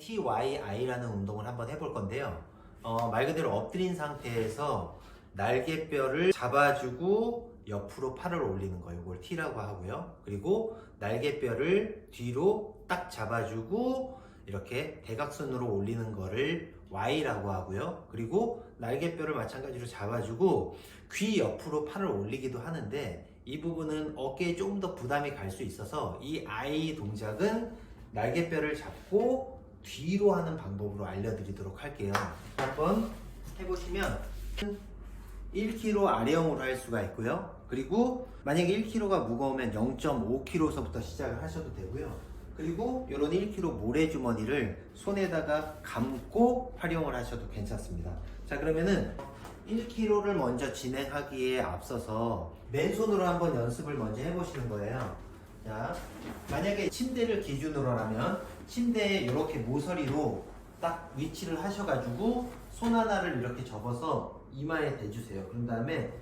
TYI라는 운동을 한번 해볼 건데요. 어, 말 그대로 엎드린 상태에서 날개뼈를 잡아주고 옆으로 팔을 올리는 거 이걸 T라고 하고요. 그리고 날개뼈를 뒤로 딱 잡아주고 이렇게 대각선으로 올리는 거를 Y라고 하고요. 그리고 날개뼈를 마찬가지로 잡아주고 귀 옆으로 팔을 올리기도 하는데 이 부분은 어깨에 조금 더 부담이 갈 수 있어서 이 I 동작은 날개뼈를 잡고 뒤로 하는 방법으로 알려드리도록 할게요. 한번 해보시면 1kg 아래형으로 할 수가 있고요. 그리고 만약에 1kg가 무거우면 0.5kg서부터 시작을 하셔도 되고요. 그리고 이런 1kg 모래주머니를 손에다가 감고 활용을 하셔도 괜찮습니다. 자 그러면은 1kg를 먼저 진행하기에 앞서서 맨손으로 한번 연습을 먼저 해보시는 거예요. 자, 만약에 침대를 기준으로라면 침대에 이렇게 모서리로 딱 위치를 하셔가지고 손 하나를 이렇게 접어서 이마에 대주세요. 그런 다음에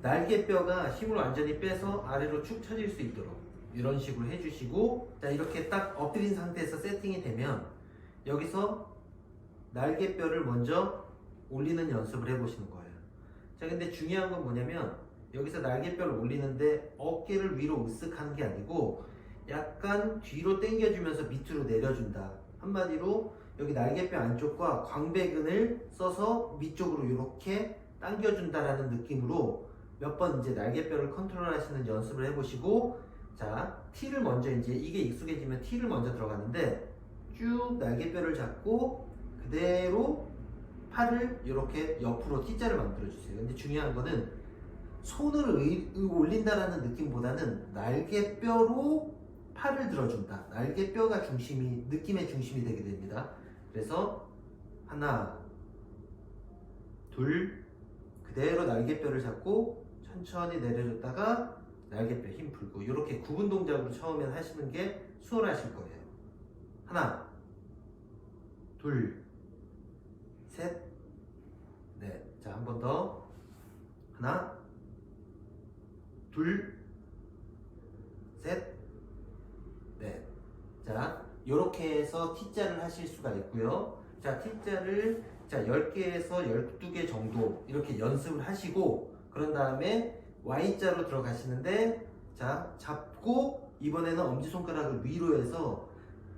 날개뼈가 힘을 완전히 빼서 아래로 축 처질 수 있도록 이런 식으로 해주시고 자 이렇게 딱 엎드린 상태에서 세팅이 되면 여기서 날개뼈를 먼저 올리는 연습을 해보시는 거예요. 자 근데 중요한 건 뭐냐면 여기서 날개뼈를 올리는데 어깨를 위로 으쓱 하는 게 아니고 약간 뒤로 당겨주면서 밑으로 내려준다. 한마디로 여기 날개뼈 안쪽과 광배근을 써서 밑쪽으로 이렇게 당겨준다라는 느낌으로 몇 번 이제 날개뼈를 컨트롤하시는 연습을 해보시고 자 T를 먼저 이제 이게 익숙해지면 T를 먼저 들어가는데 쭉 날개뼈를 잡고 그대로 팔을 이렇게 옆으로 T자를 만들어 주세요. 근데 중요한 거는 손을 의- 의- 올린다라는 느낌보다는 날개뼈로 팔을 들어준다. 날개뼈가 중심이 느낌의 중심이 되게 됩니다. 그래서 하나, 둘, 그대로 날개뼈를 잡고 천천히 내려줬다가 날개뼈 힘 풀고 이렇게 구분 동작으로 처음엔 하시는 게 수월하실 거예요. 하나, 둘, 셋, 넷. 자, 한 번 더. 하나, 둘, 셋, 넷. 자, 요렇게 해서 T자를 하실 수가 있고요. 자, T자를 자, 10개에서 12개 정도 이렇게 연습을 하시고 그런 다음에 Y자로 들어가시는데 자, 잡고 이번에는 엄지손가락을 위로 해서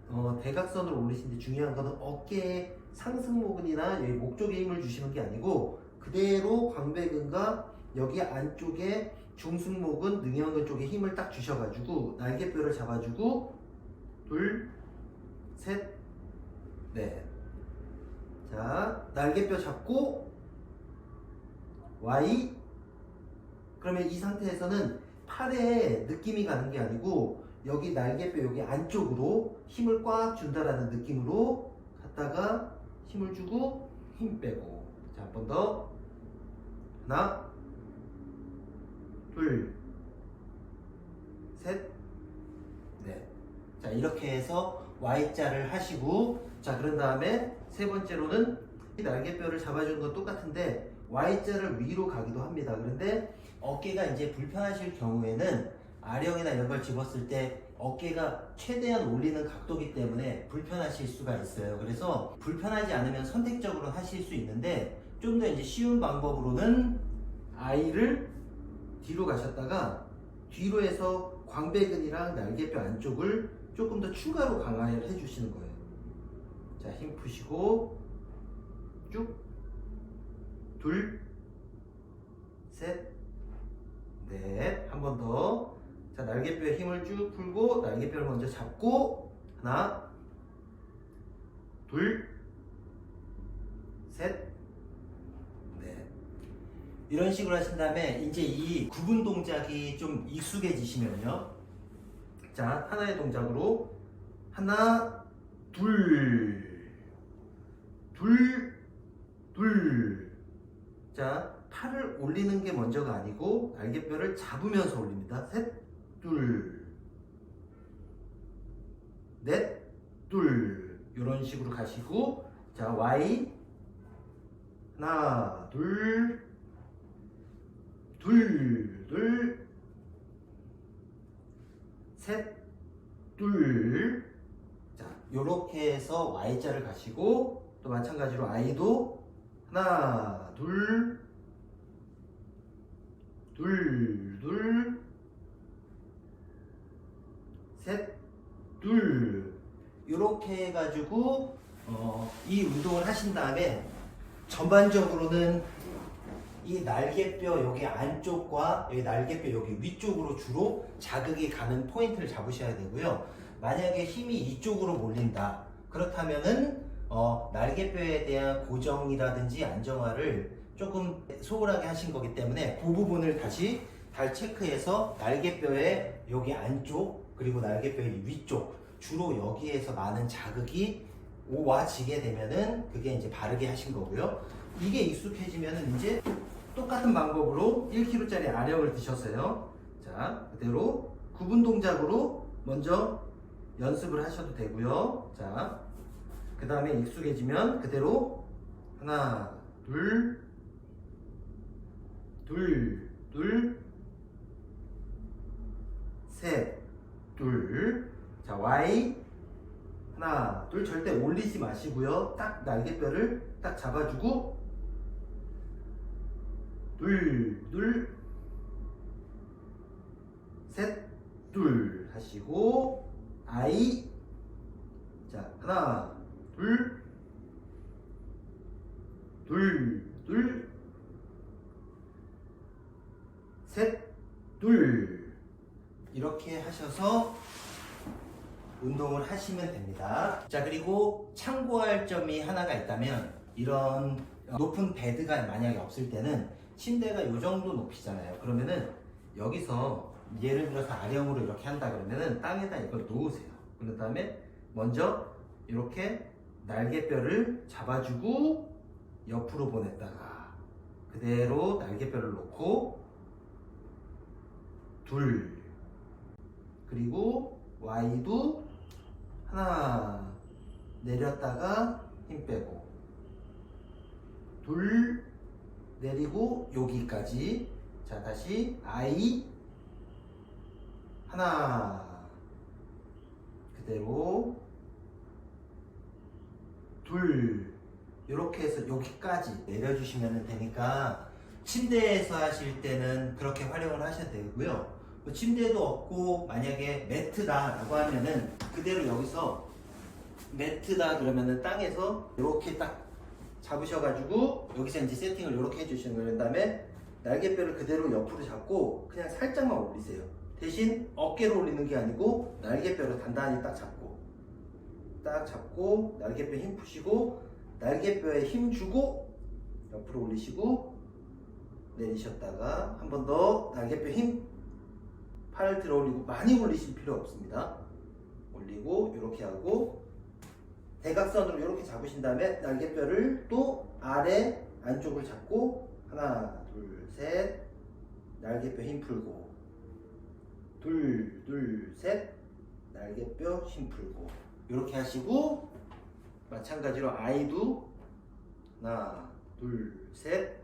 어, 대각선으로 올리시는데 중요한 거는 어깨에 상승 모근이나 여기 목 쪽에 힘을 주시는 게 아니고 그대로 광배근과 여기 안쪽에 중승모근, 능형근 쪽에 힘을 딱 주셔가지고 날개뼈를 잡아주고 둘, 셋, 넷. 자, 날개뼈 잡고 Y. 그러면 이 상태에서는 팔에 느낌이 가는 게 아니고 여기 날개뼈 여기 안쪽으로 힘을 꽉 준다라는 느낌으로 갔다가 힘을 주고 힘 빼고 자 한 번 더 하나 둘셋넷 자 이렇게 해서 Y자를 하시고 자 그런 다음에 세 번째로는 이 날개뼈를 잡아주는 건 똑같은데 Y자를 위로 가기도 합니다 그런데 어깨가 이제 불편하실 경우에는 아령이나 이런 걸 집었을 때 어깨가 최대한 올리는 각도기 때문에 불편하실 수가 있어요. 그래서 불편하지 않으면 선택적으로 하실 수 있는데 좀 더 이제 쉬운 방법으로는 아이를 뒤로 가셨다가 뒤로 해서 광배근이랑 날개뼈 안쪽을 조금 더 추가로 강화를 해주시는 거예요. 자, 힘 푸시고 쭉 둘, 셋, 넷, 한 번 더. 자, 날개뼈에 힘을 쭉 풀고 날개뼈를 먼저 잡고 하나, 둘, 셋, 넷. 이런 식으로 하신 다음에 이제 이 구분 동작이 좀 익숙해지시면요. 자, 하나의 동작으로 하나, 둘, 둘, 둘. 자, 팔을 올리는 게 먼저가 아니고 날개뼈를 잡으면서 올립니다. 셋, 둘, 넷, 둘. 이런 식으로 가시고 자, Y 하나, 둘, 둘, 둘, 셋, 둘. 자, 요렇게 해서 Y자를 가시고 또 마찬가지로 I도 하나 둘 둘, 둘, 셋, 둘. 이렇게 해가지고, 어, 이 운동을 하신 다음에 전반적으로는 이 날개뼈 여기 안쪽과 여기 날개뼈 여기 위쪽으로 주로 자극이 가는 포인트를 잡으셔야 되고요. 만약에 힘이 이쪽으로 몰린다. 그렇다면은 어, 날개뼈에 대한 고정이라든지 안정화를 조금 소홀하게 하신 거기 때문에 그 부분을 다시 잘 체크해서 날개뼈의 여기 안쪽 그리고 날개뼈의 위쪽 주로 여기에서 많은 자극이 와지게 되면은 그게 이제 바르게 하신 거고요. 이게 익숙해지면은 이제 똑같은 방법으로 1kg짜리 아령을 드셨어요. 자, 그대로 구분 동작으로 먼저 연습을 하셔도 되고요. 자, 그 다음에 익숙해지면 그대로 하나, 둘, 둘, 둘, 셋, 둘. 자, Y. 하나, 둘. 절대 올리지 마시고요. 딱 날개뼈를 딱 잡아주고, 둘, 둘, 셋, 둘. 하시고, I. 자, 하나, 둘, 둘, 둘, 셋, 둘. 이렇게 하셔서 운동을 하시면 됩니다. 자, 그리고 참고할 점이 하나가 있다면 이런 높은 베드가 만약에 없을 때는 침대가 이 정도 높이잖아요. 그러면은 여기서 예를 들어서 아령으로 이렇게 한다 그러면은 땅에다 이걸 놓으세요. 그런 다음에 먼저 이렇게 날개뼈를 잡아주고 옆으로 보냈다가 그대로 날개뼈를 놓고 둘 그리고 Y도 하나 내렸다가 힘 빼고 둘 내리고 여기까지. 자 다시 I. 하나. 그대로. 둘. 이렇게 해서 여기까지 내려주시면 되니까 침대에서 하실 때는 그렇게 활용을 하셔도 되고요. 뭐 침대도 없고 만약에 매트다 라고 하면은 그대로 여기서 매트다 그러면은 땅에서 이렇게 딱 잡으셔가지고 여기서 이제 세팅을 이렇게 해주시는 거예요. 그 다음에 날개뼈를 그대로 옆으로 잡고 그냥 살짝만 올리세요. 대신 어깨로 올리는 게 아니고 날개뼈를 단단히 딱 잡고 딱 잡고 날개뼈 힘 푸시고 날개뼈에 힘 주고 옆으로 올리시고 내리셨다가 한 번 더 날개뼈 힘팔 들어 올리고 많이 올리실 필요 없습니다. 올리고 이렇게 하고 대각선으로 이렇게 잡으신 다음에 날개뼈를 또 아래 안쪽을 잡고 하나 둘 셋. 날개뼈 힘 풀고. 둘 둘 셋. 날개뼈 힘 풀고. 이렇게 하시고 마찬가지로 아이도 하나 둘 셋.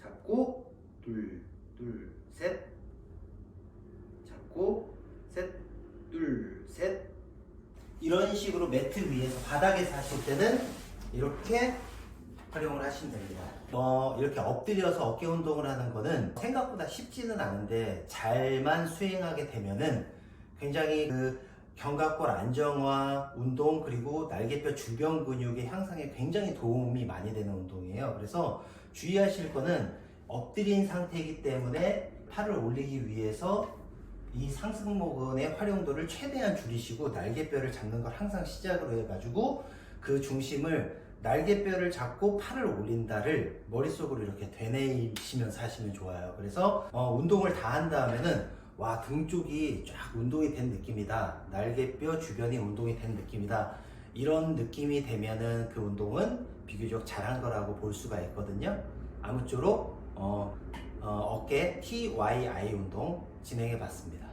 잡고 둘 둘 셋. 잡고 셋 둘 셋 이런 식으로 매트 위에서 바닥에서 하실 때는 이렇게 활용을 하시면 됩니다. 어, 이렇게 엎드려서 어깨 운동을 하는 거는 생각보다 쉽지는 않은데 잘만 수행하게 되면은 굉장히 그 견갑골 안정화 운동 그리고 날개뼈 주변 근육의 향상에 굉장히 도움이 많이 되는 운동이에요. 그래서 주의하실 거는 엎드린 상태이기 때문에 팔을 올리기 위해서 이 상승모근의 활용도를 최대한 줄이시고 날개뼈를 잡는 걸 항상 시작으로 해가지고 그 중심을 날개뼈를 잡고 팔을 올린다를 머릿속으로 이렇게 되뇌이시면서 하시면 좋아요. 그래서 어, 운동을 다 한 다음에는 와 등 쪽이 쫙 운동이 된 느낌이다. 날개뼈 주변이 운동이 된 느낌이다. 이런 느낌이 되면은 그 운동은 비교적 잘한 거라고 볼 수가 있거든요. 아무쪼록 어, 어, 어깨 TYI 운동 진행해 봤습니다.